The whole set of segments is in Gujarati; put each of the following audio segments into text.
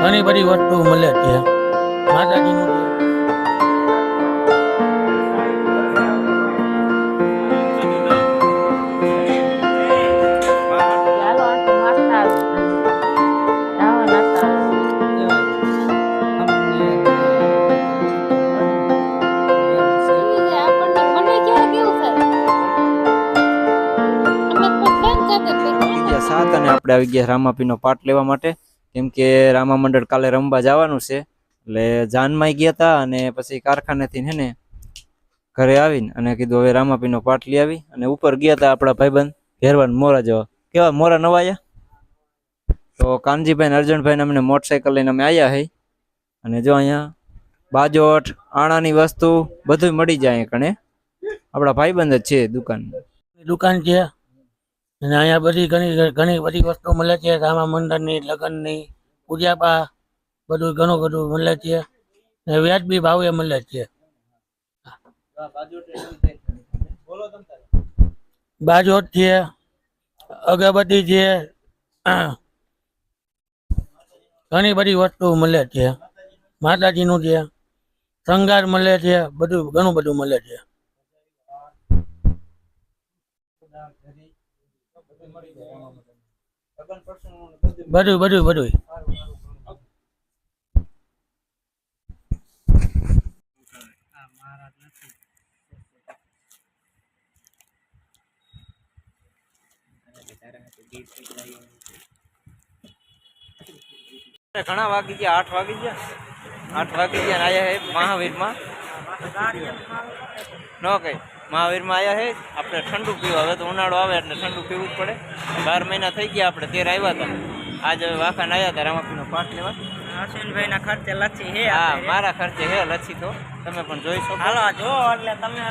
ઘણી બધી વસ્તુ મળે છે. માતાજીનું આવી ગયા રામાપીનો પાર્ટ લેવા માટે. કેમ કે રામા મંડળ કાલે રમવા જવાનું છે. એટલે જાનમાં ગયા હતા અને પછી કારખાનેથી હે ને ઘરે આવીને અને કીધું હવે રામાપીનો પાઠ લઈ આવી અને ઉપર ગયા હતા આપણા ભાઈબંધ ઘેરવાન મોરા જવા. કેવા મોરા નવા આયા? તો કાનજીભાઈ ને અર્જુનભાઈ અમને મોટરસાયકલ લઈને અમે આવ્યા હઈ અને જો અહીંયા બાજોટ, આણાની વસ્તુ બધું મળી જાય કણે. આપણા ભાઈબંધ જ છે દુકાન દુકાન છે. અને અહીંયા બધી ઘણી ઘણી બધી વસ્તુ મળે છે. રામા મંદિરની, લગ્નની પૂજાપા બધું ઘણું બધું મળે છે. અને વ્યાજબી ભાવે મળે છે. બાજોટ છે, અગરબત્તી છે, ઘણી બધી વસ્તુ મળે છે. માતાજીનું છે, શણગાર મળે છે, બધું ઘણું બધું મળે છે. બધું બધું બધું ઘણા વાગી ગયા, આઠ વાગી ગયા? આઠ વાગી ગયા અને આયા હે મહાવીરમાં? ન કઈ મહાવીરમાં આયા હે. આપણે ઠંડુ પીવું. હવે તો ઉનાળો આવે એટલે ઠંડુ પીવું જ પડે. બાર મહિના થઈ ગયા આપણે તેર આવ્યા હતા. આજ હવે વાખાને આવ્યા હતા રામાપીનો પાઠ લેવા. અશ્વિનભાઈના ખર્ચે લચ્છી હે હા મારા ખર્ચે હે લચ્છી તો. તમે પણ જોઈ શકો. હાલો જો એટલે તમે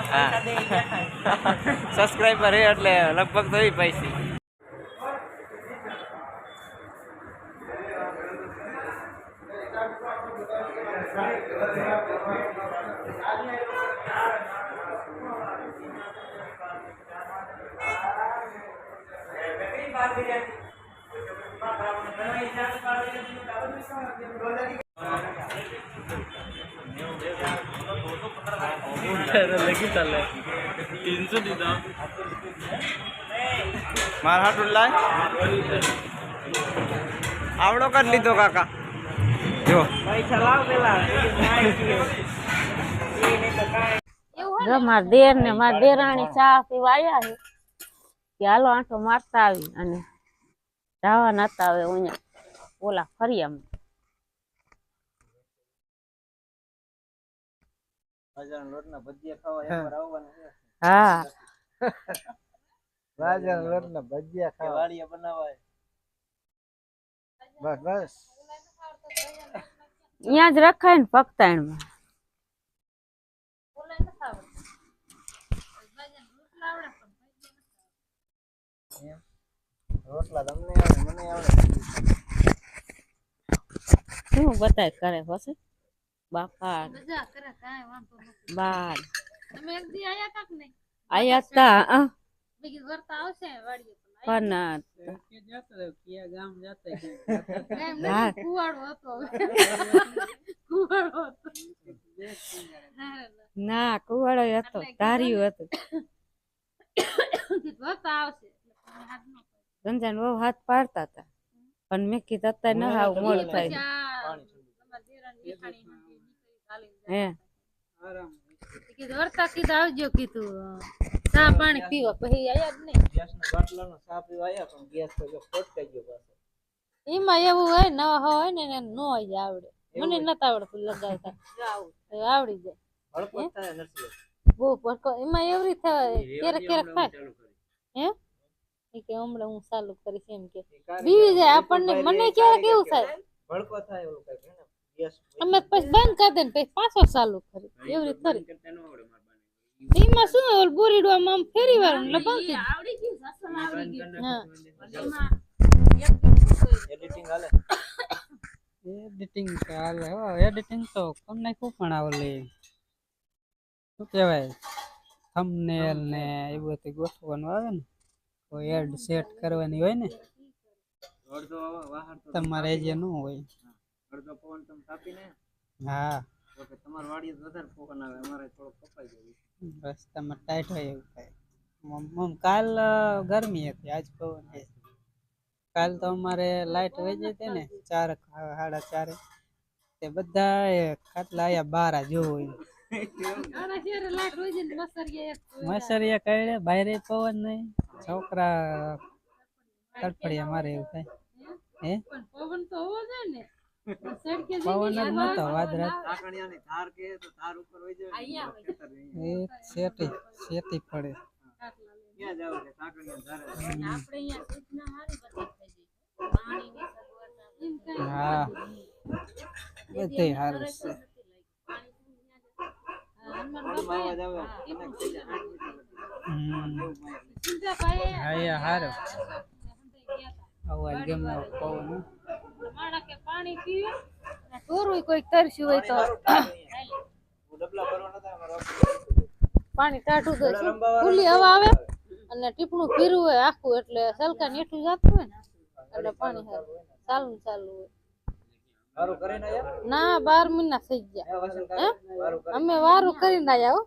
સબસ્ક્રાઈબર હે એટલે લગભગ તો એ પૈસી. માર હાટું લાય આવડો કર લીધો, કાકા. જો, મારા દેર ને મારા દેરાણી ચા પીવા આવ્યા કે હાલો આંટો મારતા આવી અને જાવા નતા આવે અહીંયા. ઓલા ફરિયામાં. લોટના ભજીયા ખાવા એકવાર આવવાનું છે. હા. બાજરાના લોટના ભજીયા ખાવા. વાડીએ બનાવાય. બસ બસ. અહીંયા જ રખાય ને પગતાણમાં રોટલા તમને આવડે મને આવડે. શું બતાય કરે પછી? બાપા બાર. આયા તા અ. પણ હા. ના કુવાડો હતો તાર્યું હતું. રંજન બહુ હાથ પાડતા હતા. પણ મેં કીધું અત્યારે ન આવું મોડું થાય. હે. વર્તા કીધું આવજો કીધું ચા પાણી પીવા. પછી આયા જ નહીં. ગેસના બાટલાનો ચા પીવા આવ્યા પણ ગેસ તો જો ફોટકાઈ ગયો પાછો. એમાં એવું હોય નવા હોય ને એને નો જ આવડે. મને નતા આવડતું લગાવતા હવે આવડી જાય. હળપો જ થાય નથી બહુ પડકો એમાં એવરી થાય ક્યારેક ક્યારેક થાય. હે? એ કે હમણાં હું ચાલુ કરીશ એમ કે બીવી જાય આપણને મને ક્યારેક એવું થાય ભડકો થાય એવું કંઈક હે ને ગેસ અમે પછી બંધ કરી દે ને પછી પાછો ચાલુ કરી એવરી ખરી એમાં શું ઓલ બોરીડું આમ આમ ફેરી વાળું એટલે બંધ થઈ જાય. હા એડિટિંગ હાલે એડિટિંગ ચાલે હો એડિટિંગ તો કોણ નાખ્યું પણ આવલી શું કહેવાય? થંબનેલ ને એ બધું ગોઠવવાનું આવે ને? કોઈ એડ સેટ કરવાની હોય ને અડધો વાહન તો તમારે જે ન હોય. અડધો પવન તમે કાપીને. હા. ઓકે તમાર વાડી તો વધારે પવન આવે અમારે થોડો કપાઈ જાય રસ્તામાં ટાઈટ હોય એવું થાય મમ- કાલ ગરમી હતી આજ પવન છે. કાલ તો અમારે લાઈટ વહી જઈ હતી ને ચાર સાડા ચારે. તે બધા ખાટલા આયા બાર જોવું મસરિયા એક મસરિયા પવન નહીં. છોકરા તડફડિયા મારે એવું થાય. હે? પવન તો હોવો જોઈએ ને સડકે પવન જ નતો વાદરા કાકડિયાની ધાર કે તો ધાર ઉપર વહી જાય અહીંયા. એ શેટી શેટી પડે. ક્યાં જાવ છે કાકડિયા ધારે? હા બધે છે. હા એ હારું અવાજ ગમે પવન માણા કે પાણી પીવે ને ઢોરું કોઈ તરસ્યું હોય તો ડબલા ભરવાના હતા અમારા પાણી ટાઢું તો ખુલ્લી હવા આવે અને ટીપણું પીરું હોય આખું એટલે સલકા નેઠું જતું હોય ને એટલે પાણી ચાલુ ને ચાલુ હોય ના બાર મહિના થઈ ગયા અમે વારું કરીને આવ્યા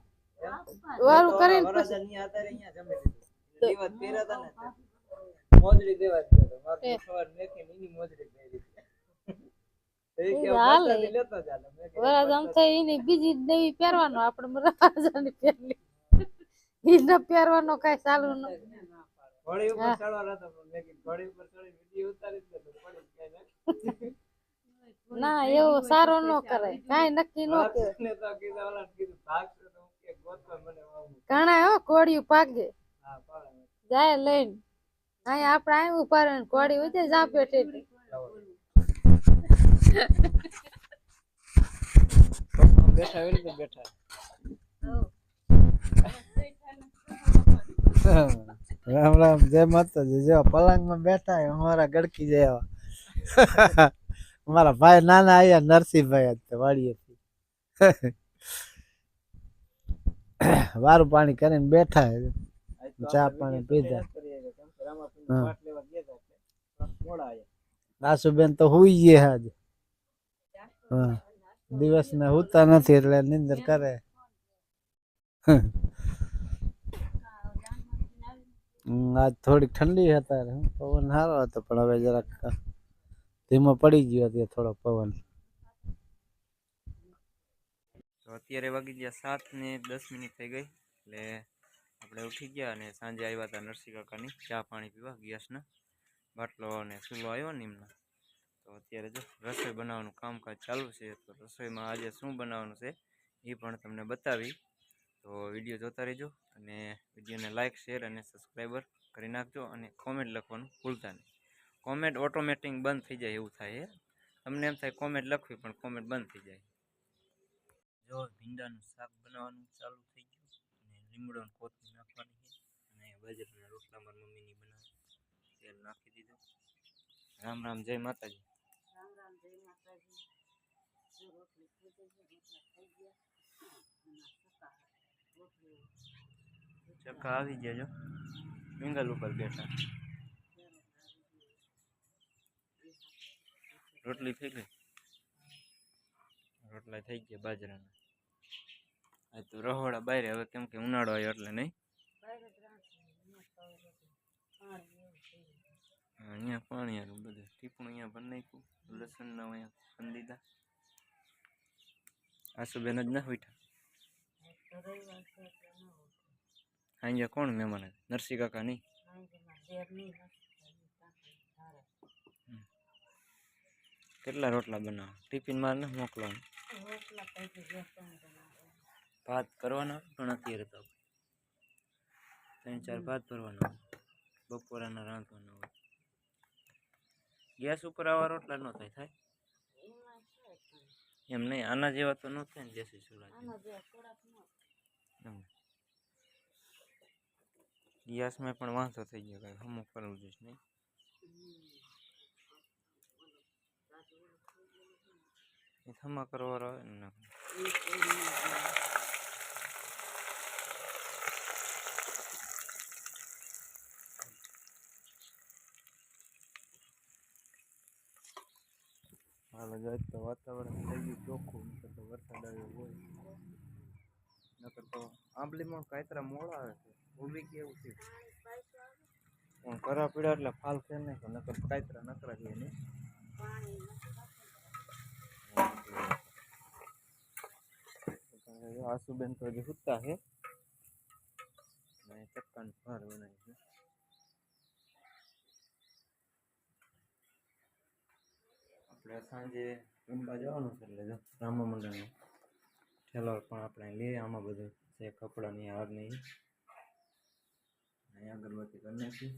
વારું કરીને પછી. પહેર્યા હતા ને મોજડી દેવા જ મારું સવાર મેકીને એની મોજડી પહેરી. બીજી પહેરવાનો રાજાની પહેરલી. એને પહેરવાનો કઈ ચાલુ ન એવો સારો ન કરાય. કાંઈ નક્કી ન ઘણા હો, કોળિયું હા જાય લઈને. અહીંયા આપણે અહીં ઊભા રહીને કોળી જા પેટે બેઠા એવી રીતે બેઠા રામ રામ, જય માતાજી. જેવા પલંગમાં બેઠા અમારા ગડકી જેવા અમારા ભાઈ નાના આયા, નરસિંહભાઈ વાડીએથી. વારું પાણી કરીને બેઠા ચા પાણી પીધા. આસુબેન તો હુઈ ગયે આજ. હા. દિવસ ને હુતા નથી એટલે નિંદર કરે. હમ, આજ થોડીક ઠંડી હતા. પવન સારો હતો પણ હવે જરાક ધીમો પડી ગયો હતો થોડો પવન તો અત્યારે વાગી ગયા સાત ને દસ મિનિટ થઈ ગઈ. એટલે આપણે ઉઠી ગયા અને સાંજે આવ્યા હતા નરસિંહ કાકાની. ચા પાણી પીવા ગેસના. બાટલો અને ચૂલો આવ્યો ને તો અત્યારે જો રસોઈ બનાવવાનું કામકાજ ચાલુ છે, તો રસોઈમાં આજે શું બનાવવાનું છે એ પણ તમને બતાવી. તો વીડિયો જોતા રહેજો અને વિડીયોને લાઇક શેર અને સબસ્ક્રાઈબર કરી નાખજો અને કોમેન્ટ લખવાનું ભૂલતા નહીં. કોમેન્ટ ઓટોમેટિક બંધ થઈ જાય એવું થાય તમને એમ થાય કોમેન્ટ લખવી પણ કોમેન્ટ બંધ થઈ જાય. જો ભીંડાનું શાક બનાવવાનું ચાલુ થઈ ગયું અને લીમડોને કોથમી નાખવાની છે અને બાજરાના રોટલા મારી મમ્મીની બનાવે તેલ નાખી દીધું. રામ રામ જય માતાજી. ચક્કા આવી ગયા જો. મિંગલ ઉપર બેઠા. રોટલી થઈ ગઈ? રોટલા થઈ ગયા બાજરાના. તો રહોડા બહાર હવે કેમ કે ઉનાળો આવ્યો એટલે નહીં? અહીંયા પાણી હારું બધું ટીપણું અહીંયા ભરી નાખ્યું લસણના અહીંયા ભરી દીધા. આસુબેન જ ના બેઠા અહીંયા કોણ મહેમાન? નરસિંહ કાકા નહીં? કેટલા રોટલા બનાવો? ટિફિનમાં ના મોકલવાનું ભાત કરવાના પણ અત્યારે તો ત્રણ ચાર ભાત ભરવાના હોય. બપોરાના રાંધવાના હોય. ગેસ ઉપર આવા રોટલા ન થાય થાય? એમ નહીં આના જેવા તો ન થાય ને દેશી ચૂલા જેવા. એમ. ગેસમાં પણ વાંધો થઈ ગયો કાંઈ હમું કરવું જોઈએ નહીં. એ થમા કરવાનો આવે ને આજ તો વાતાવરણ થઈ ગયું ચોખ્ખું, નકર તો વરસાદ આવ્યો હોય. નકર તો આંબલીમાં કાયતરા મોડા આવે છે. ઊભી કેવું છે. પણ કરા પીડા એટલે ફાલ છે નહીં પણ નકર કાયતરા નકરા છે નહીં. આસુબેન તો હજી સુતા છે. ચક્કાનું ભાર બનાવી છે. આપણે સાંજે રમવા જવાનું છે એટલે રામા મંડળનું ઠેલો પણ આપણે લઈએ આમાં બધું. છે કપડાની હારની. અહીંયા અગરબત્તી કરી નાખી.